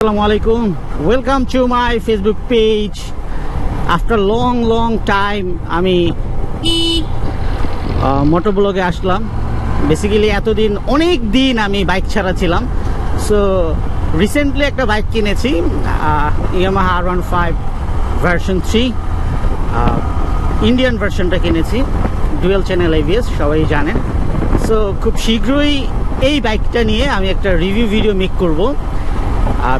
Assalamu alaikum. Welcome to my Facebook page. After long long time, আমি motor ব্লগে আসলাম basically এতদিন, অনেক দিন আমি বাইক ছাড়া ছিলাম সো রিসেন্টলি একটা বাইক কিনেছি Yamaha R one five version three Indian ভার্সনটা কিনেছি ডুয়েল চ্যানেল এভিএস সবাই জানেন সো খুব শীঘ্রই এই বাইকটা নিয়ে আমি একটা রিভিউ ভিডিও মেক করব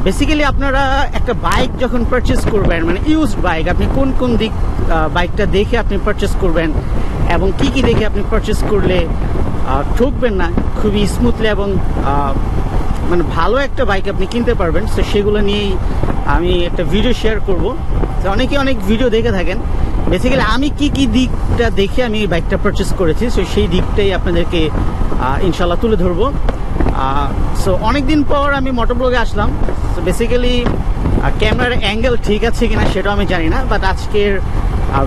বেসিক্যালি আপনারা একটা বাইক যখন পারচেস করবেন মানে ইউজড বাইক আপনি কোন কোন দিক বাইকটা দেখে আপনি পারচেস করবেন এবং কি কি দেখে আপনি পারচেস করলে ঠকবেন না, খুবই স্মুথলি এবং মানে ভালো একটা বাইক আপনি কিনতে পারবেন তো সেগুলো নিয়েই আমি একটা ভিডিও শেয়ার করব। তো অনেকে অনেক ভিডিও দেখে থাকেন। বেসিক্যালি আমি কি কি দিকটা দেখে আমি বাইকটা পারচেস করেছি সো সেই দিকটাই আপনাদেরকে ইনশাল্লাহ তুলে ধরবো। সো অনেকদিন পর আমি মোটর ব্লগে আসলাম সো বেসিক্যালি ক্যামেরার অ্যাঙ্গেল ঠিক আছে কিনা সেটাও আমি জানি না বাট আজকের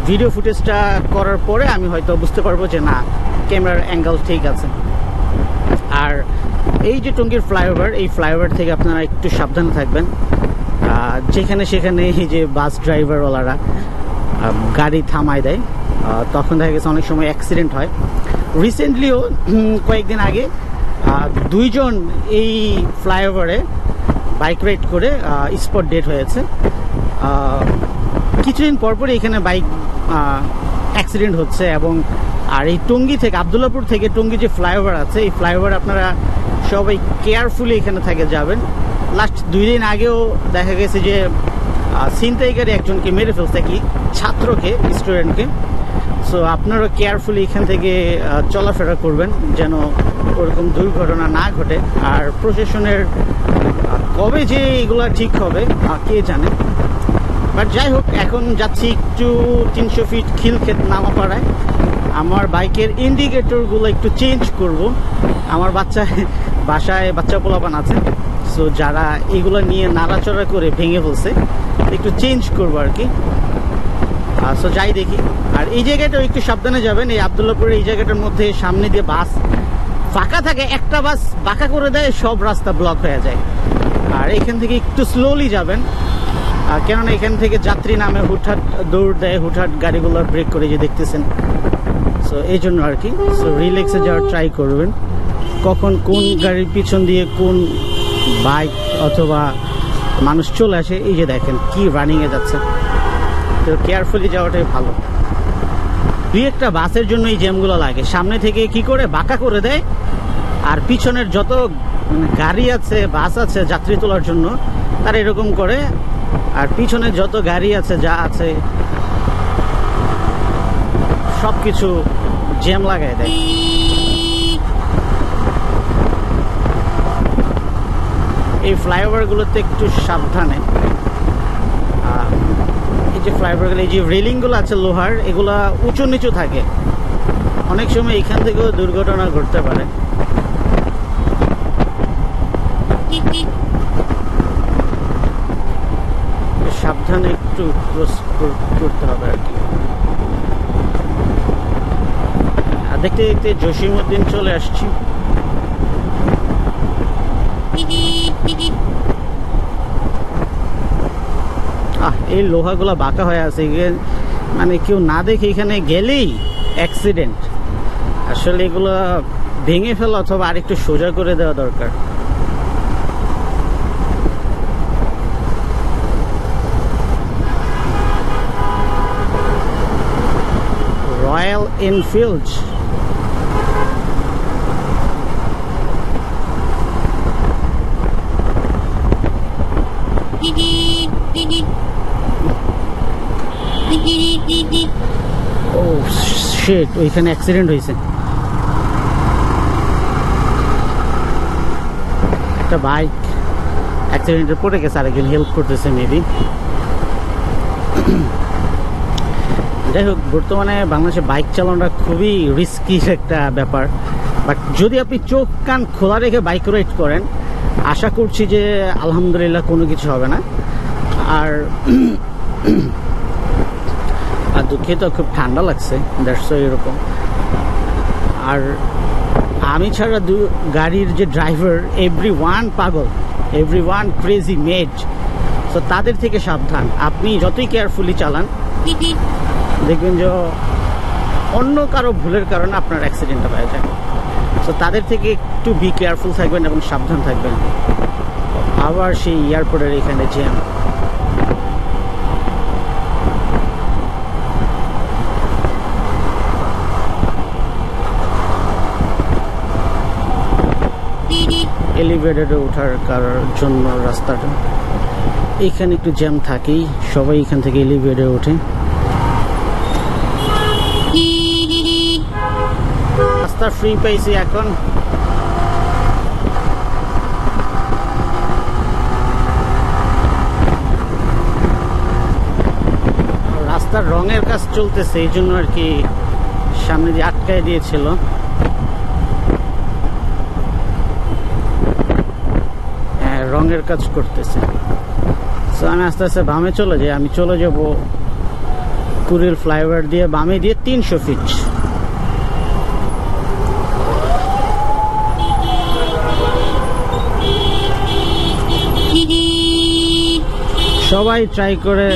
ভিডিও ফুটেজটা করার পরে আমি হয়তো বুঝতে পারব যে না ক্যামেরার অ্যাঙ্গেল ঠিক আছে। আর এই যে টঙ্গীর ফ্লাইওভার এই ফ্লাইওভার থেকে আপনারা একটু সাবধানে থাকবেন। যেখানে সেখানে এই যে বাস ড্রাইভারওয়ালারা গাড়ি থামায় দেয় তখন দেখা গেছে অনেক সময় অ্যাক্সিডেন্ট হয়। রিসেন্টলিও কয়েকদিন আগে দুইজন এই ফ্লাইওভারে বাইক রাইড করে স্পট ডেট হয়েছে। কিছুদিন পরপরই এখানে বাইক অ্যাক্সিডেন্ট হচ্ছে এবং আর এই টঙ্গি থেকে, আবদুল্লাপুর থেকে টঙ্গী যে ফ্লাইওভার আছে, এই ফ্লাইওভার আপনারা সবাই কেয়ারফুলি এখানে থেকে যাবেন। লাস্ট দুই দিন আগেও দেখা গেছে যে ছিনতাইকারী একজনকে মেরে ফেলছে কি ছাত্রকে স্টুডেন্টকে সো আপনারা কেয়ারফুলি এখান থেকে চলাফেরা করবেন যেন ওরকম দুর্ঘটনা না ঘটে। আর প্রশাসনের কবে যে এগুলা ঠিক হবে কে জানে? বাট যাই হোক, এখন যাচ্ছি একটু তিনশো ফিট খিলক্ষেত নামাপাড়ায়। আমার বাইকের ইন্ডিকেটরগুলো একটু চেঞ্জ করব। আমার বাচ্চা, বাসায় বাচ্চা পোলাপান আছে। সো যারা এগুলো নিয়ে নাড়াচড়া করে ভেঙে ফেলছে, একটু চেঞ্জ করব আর কি। সো যাই দেখি। আর এই জায়গাটাও একটু সাবধানে যাবেন, এই আবদুল্লাপুরের এই জায়গাটার মধ্যে সামনে দিয়ে বাস ফাঁকা থাকে, একটা বাস বাঁকা করে দেয়, সব রাস্তা ব্লক হয়ে যায়। আর এখান থেকে একটু স্লোলি যাবেন। কেননা এখান থেকে যাত্রী নামে হুটহাট দৌড় দেয়, হুটহাট গাড়িগুলো ব্রেক করে যে দেখতেছেন। সো এই জন্য আর কি। সো রিল্যাক্সে যাওয়ার ট্রাই করবেন। কখন কোন গাড়ির পিছন দিয়ে কোন বাইক অথবা মানুষ চলে আসে, এই যে দেখেন কি রানিংয়ে যাচ্ছে। তো কেয়ারফুলি যাওয়াটাই ভালো। দুই একটা বাসের জন্য এই জ্যামগুলো লাগে। সামনে থেকে কি করে? বাঁকা করে দেয়। আর পিছনের যত মানে গাড়ি আছে, বাস আছে, যাত্রী তোলার জন্য, তারা এরকম করে। আর পিছনে যত গাড়ি আছে, যা আছে সব কিছু জ্যাম লাগাই দেয়। এই ফ্লাইওভারগুলোতে একটু সাবধানে। এই যে ফ্লাইওভারগুলো এই যে রেলিংগুলো আছে লোহার, এগুলা উঁচু নিচু থাকে। অনেক সময় এখান থেকেও দুর্ঘটনা ঘটতে পারে। সাবধানে একটু ক্রস করতে হবে আর কি। আর দেখতে দেখতে জসিমউদ্দিন চলে আসছি। আহ এই লোহাগুলো বাঁকা হয়ে আছে মানে কেউ না দেখে এখানে গেলেই অ্যাক্সিডেন্ট আসলে এগুলো ভেঙে ফেলা অথবা আরেকটু সোজা করে দেওয়া দরকার। রয়্যাল এনফিল্ড শেট ওইখানে অ্যাক্সিডেন্ট হয়েছে। একটা বাইক অ্যাক্সিডেন্টে পড়ে গেছে, আরেকজন হেল্প করতেছে মেবি যাই হোক, বর্তমানে বাংলাদেশে বাইক চালানোটা খুবই রিস্কি একটা ব্যাপার। বাট যদি আপনি চোখ, কান খোলা রেখে বাইক রাইড করেন, আশা করছি যে আলহামদুলিল্লাহ কোনো কিছু হবে না। আর দুঃখিত, খুব ঠান্ডা লাগছে দ্যাটস এরকম। আর আমি ছাড়া দু গাড়ির যে ড্রাইভার এভরি ওয়ান পাগল এভরি ওয়ান ক্রেজি মেড তো তাদের থেকে সাবধান, আপনি যতই কেয়ারফুলি চালান, দেখবেন যে অন্য কারও ভুলের কারণে আপনার অ্যাক্সিডেন্টটা হয়ে যায়। তো তাদের থেকে একটু বি কেয়ারফুল থাকবেন এবং সাবধান থাকবেন। আবার সেই এয়ারপোর্টের এখানে জ্যাম এলিভেটেডে ওঠার কারোর জন্য রাস্তাটা। এখানে একটু জ্যাম থাকেই, সবাই এখান থেকে এলিভেটে ওঠে। রাস্তা ফ্রি পাইছি এখন। রাস্তার রঙের কাজ চলতেছে, এই জন্য আর কি সামনে দিয়ে আটকায় দিয়েছিল হ্যাঁ রঙের কাজ করতেছে। আমি আস্তে আস্তে বামে চলে যাই। আমি চলে যাব কুড়িল ফ্লাইওভার দিয়ে বামে দিয়ে তিনশো ফিট। সবাই ট্রাই করে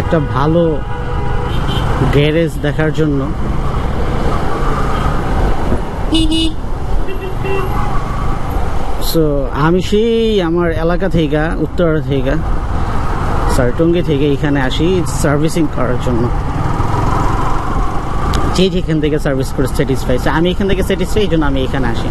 একটা ভালো গ্যারেজ দেখার জন্য। সো আমি সেই আমার এলাকা থেকে, উত্তর থেকে, সারটঙ্গি থেকে এখানে আসি সার্ভিসিং করার জন্য। যে যেখান থেকে সার্ভিস করে স্যাটিসফাই আমি এখান থেকে স্যাটিসফাই এই জন্য আমি এখানে আসি।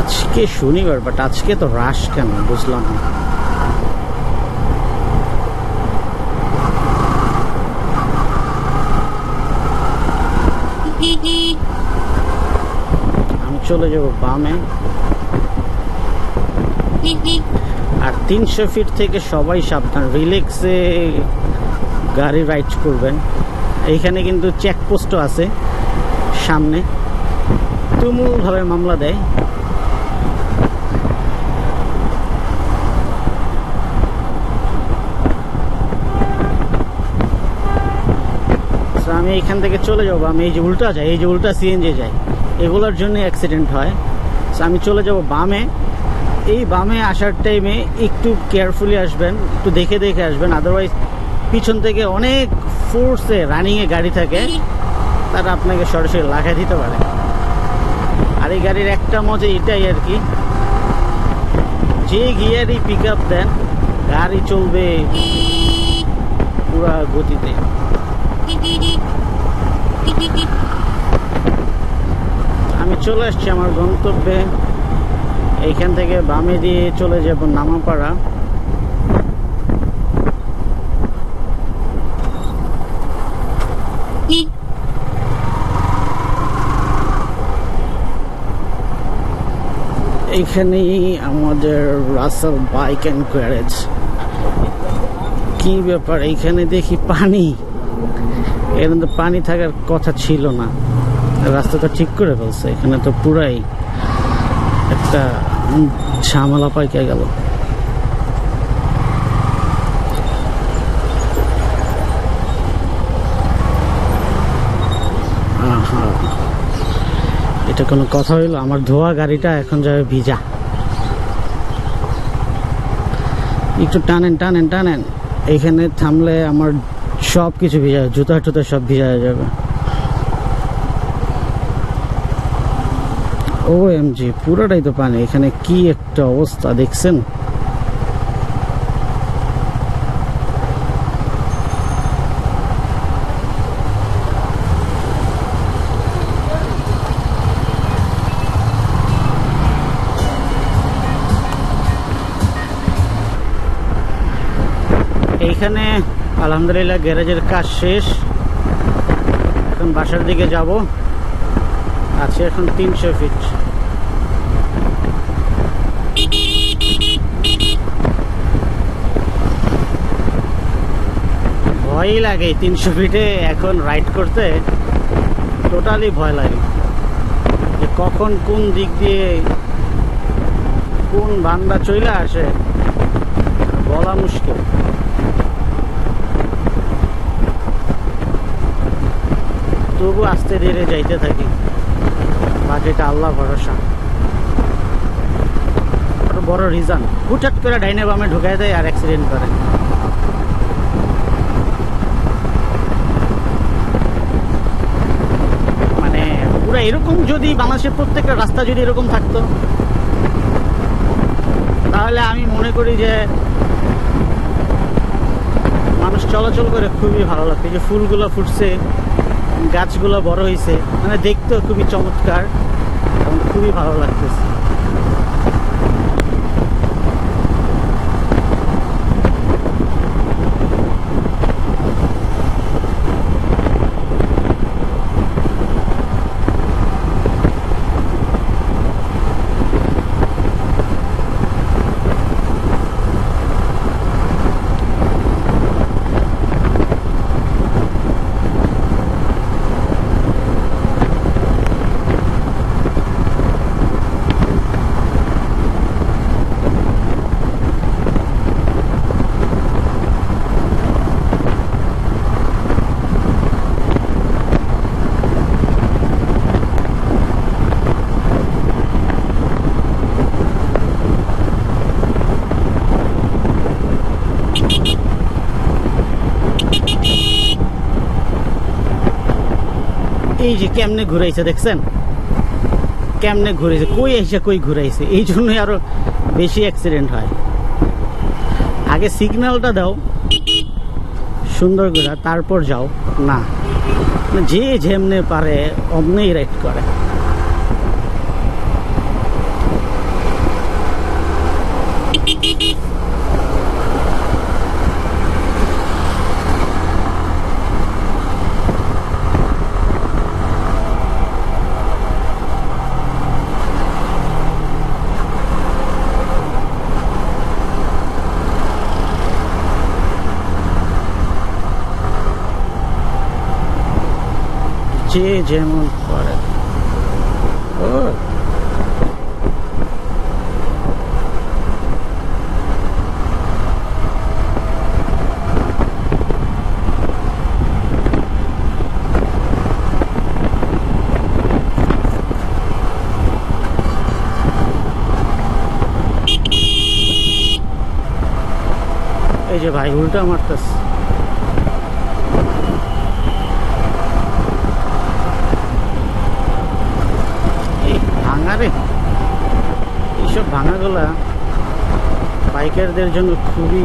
আজকে শনিবার বাট আজকে তো রাশ কেন? বুঝলাম না আমি চলে যাব বামে। আর তিনশো ফিট থেকে সবাই সাবধান রিল্যাক্সে গাড়ি রাইড করবেন। এইখানে কিন্তু চেকপোস্টও আছে সামনে। তুমুলভাবে মামলা দেয়। আমি এখান থেকে চলে যাব আমি এই যে উল্টা যাই এই যে উল্টা সিএনজি যাই। এগুলোর জন্য অ্যাক্সিডেন্ট হয়। So, আমি চলে যাব বামে। এই বামে আসার টাইমে একটু কেয়ারফুলি আসবেন একটু দেখে দেখে আসবেন। আদারওয়াইজ পিছন থেকে অনেক ফোর্সে রানিংয়ে গাড়ি থাকে তারা আপনাকে সরাসরি লাগাই দিতে পারে। আর এই গাড়ির একটা মজা এটাই আর কি। যে গিয়ারই পিক আপ দেন গাড়ি চলবে পুরা গতিতে আমি চলে আসছি আমার গন্তব্যে। এইখান থেকে বামে দিয়ে চলে যাব নামাপাড়া। এইখানেই আমাদের রাসেল বাইক অ্যান্ড গ্যারেজ। কি ব্যাপার? এইখানে দেখি পানি। এখানে তো পানি থাকার কথা ছিল না। রাস্তাটা ঠিক করে ফেলছে। এখানে তো পুরাই একটা ঝামেলা পাইকে গেল। এটা কোনো কথা হইল? আমার ধোয়া গাড়িটা এখন যাবে ভিজা। একটু টানেন টানেন টানেন। এখানে থামলে আমার সব কিছু ভিজা জুতা টুতা সব ভিজা হয়ে যাবে। ও এম জি পুরোটাই তো পানি। এখানে কি একটা অবস্থা, দেখছেন? এইখানে, আলহামদুলিল্লাহ, গ্যারেজের কাজ শেষ। এখন বাসার দিকে যাব। আছে, এখন তিনশো ফিট ভয়ই লাগে তিনশো ফিটে এখন রাইড করতে। টোটালি ভয় লাগে। যে কখন কোন দিক দিয়ে কোন বান্দা চইলা আসে, বলা মুশকিল। তবু আস্তে ধীরে যাইতে থাকি। বাকিটা আল্লাহ ভরসা। বড় রিজন হুটহাট করে ডাইনে বামে ঢুকাই দেয় আর অ্যাক্সিডেন্ট করে। মানে পুরো এরকম যদি বাংলাদেশের প্রত্যেকটা রাস্তা যদি এরকম থাকতো, তাহলে আমি মনে করি যে মানুষ চলাচল করে খুবই ভালো লাগতো। যে ফুলগুলো ফুটছে গাছগুলো বড় হয়েছে। মানে দেখতেও খুবই চমৎকার এবং খুবই ভালো লাগতেছে। এই যে কেমনে ঘুরাইছে দেখছেন? কেমনে ঘুরেছে কই এসে কই ঘুরাইছে? এই জন্যই আরও বেশি অ্যাক্সিডেন্ট হয়। আগে সিগন্যালটা দাও। সুন্দর করে, তারপর যাও। না। মানে যে যেমনে পারে, অমনেই রাইড করে। যে যেমন করে। ও এই যে ভাই উল্টা মারতেছে এই রে এইসব ভাঙাগুলা বাইকারদের জন্য খুবই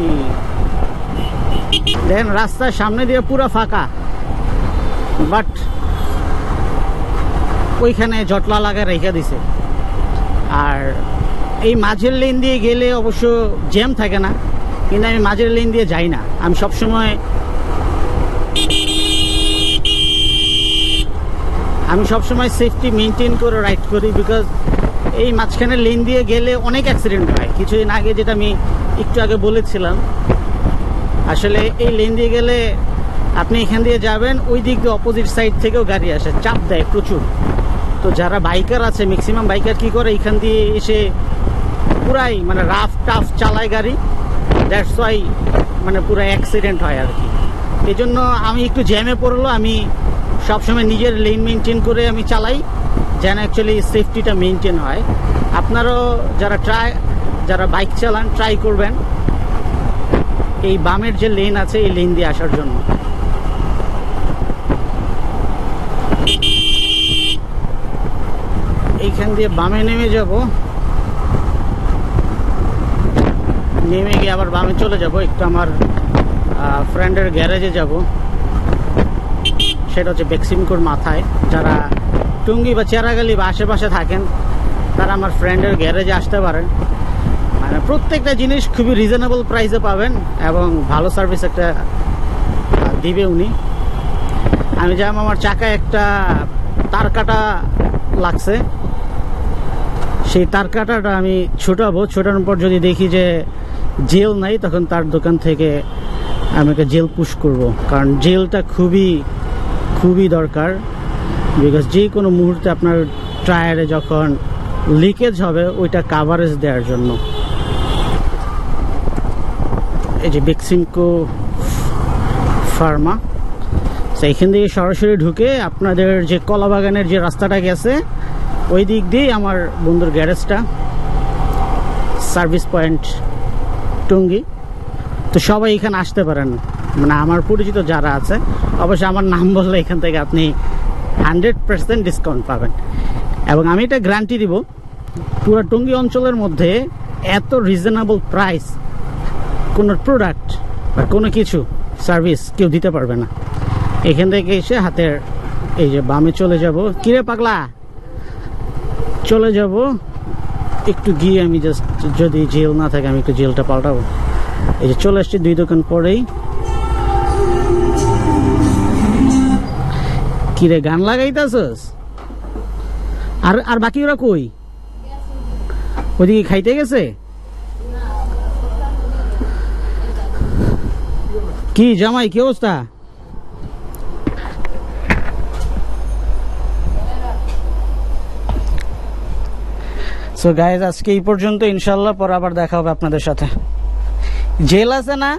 দেখেন, রাস্তার সামনে দিয়ে পুরো ফাঁকা। বাট ওইখানে জটলা লাগা রেখে দিছে। আর এই মাঝের লেন দিয়ে গেলে অবশ্য জ্যাম থাকে না, কিন্তু আমি মাঝের লেন দিয়ে যাই না। আমি সবসময় আমি সবসময় সেফটি মেনটেন করে রাইড করি বিকজ এই মাঝখানে লেন দিয়ে গেলে অনেক অ্যাক্সিডেন্ট হয়। কিছুদিন আগে যেটা আমি একটু আগে বলেছিলাম, আসলে এই লেন দিয়ে গেলে আপনি এখান দিয়ে যাবেন, ওই দিক দিয়ে অপোজিট সাইড থেকেও গাড়ি আসে, চাপ দেয় প্রচুর। তো যারা বাইকার আছে ম্যাক্সিমাম বাইকার কি করে? এখান দিয়ে এসে পুরাই মানে রাফ টাফ চালায় গাড়ি। দ্যাটস ওয়াই মানে পুরো অ্যাক্সিডেন্ট হয় আর কি। এই জন্য আমি একটু জ্যামে পড়ল, আমি সবসময় নিজের লেন মেনটেন করে আমি চালাই, যেন অ্যাকচুয়ালি সেফটিটা মেনটেন হয়। আপনারাও যারা ট্রাই যারা বাইক চালান ট্রাই করবেন, এই বামের যে লেন আছে, এই লেন দিয়ে আসার জন্য। এইখান দিয়ে বামে নেমে যাব। নেমে গিয়ে আবার বামে চলে যাব। একটু আমার ফ্রেন্ডের গ্যারেজে যাব। সেটা হচ্ছে বেক্সিমকুর মাথায়। যারা টুঙ্গি বা চেরাগালি বা আশেপাশে থাকেন, তারা আমার ফ্রেন্ডের গ্যারেজে আসতে পারেন। মানে প্রত্যেকটা জিনিস খুবই রিজনেবল প্রাইসে পাবেন এবং ভালো সার্ভিস একটা দিবে উনি। আমি যেমন আমার চাকায় একটা তার কাটা লাগছে। সেই তার কাটাটা আমি ছোটাবো। ছোটানোর পর যদি দেখি যে জেল নাই, তখন তার দোকান থেকে আমি একটা জেল পুশ করব। কারণ জেলটা খুবই খুবই দরকার বিকজ যে কোনো মুহূর্তে আপনার টায়ারে যখন লিকেজ হবে, ওইটা কাভারেজ দেওয়ার জন্য। এই যে বেক্সিমকো ফার্মা তো এখান থেকে সরাসরি ঢুকে আপনাদের যে কলা বাগানের যে রাস্তাটা গেছে, ওই দিক দিয়েই আমার বন্ধুর গ্যারেজটা সার্ভিস পয়েন্ট টুঙ্গি। তো সবাই এখানে আসতে পারেন। মানে আমার পরিচিত যারা আছে, অবশ্যই আমার নাম বললে এখান থেকে আপনি হান্ড্রেড পার্সেন্ট ডিসকাউন্ট পাবেন। এবং আমি এটা গ্যারান্টি দিব, পুরো টঙ্গী অঞ্চলের মধ্যে এত রিজনেবল প্রাইস কোনো প্রোডাক্ট বা কোনো কিছু সার্ভিস কেউ দিতে পারবে না। এখান থেকে এসে হাতের এই যে বামে চলে যাব। কিরে পাগলা? চলে যাব। একটু গিয়ে আমি জাস্ট যদি জেল না থাকে, আমি একটু জেলটা পাল্টাবো। এই যে চলে আসছি দুই দোকান পরেই। কিরে গান লাগাইতেছস? আর আর বাকি ওরা কই? ওদিকে খাইতে গেছে? কি জামাই, কি অবস্থা? সো গাইজ আজকে এই পর্যন্ত ইনশাল্লাহ পর আবার দেখা হবে আপনাদের সাথে। জেল আছে না?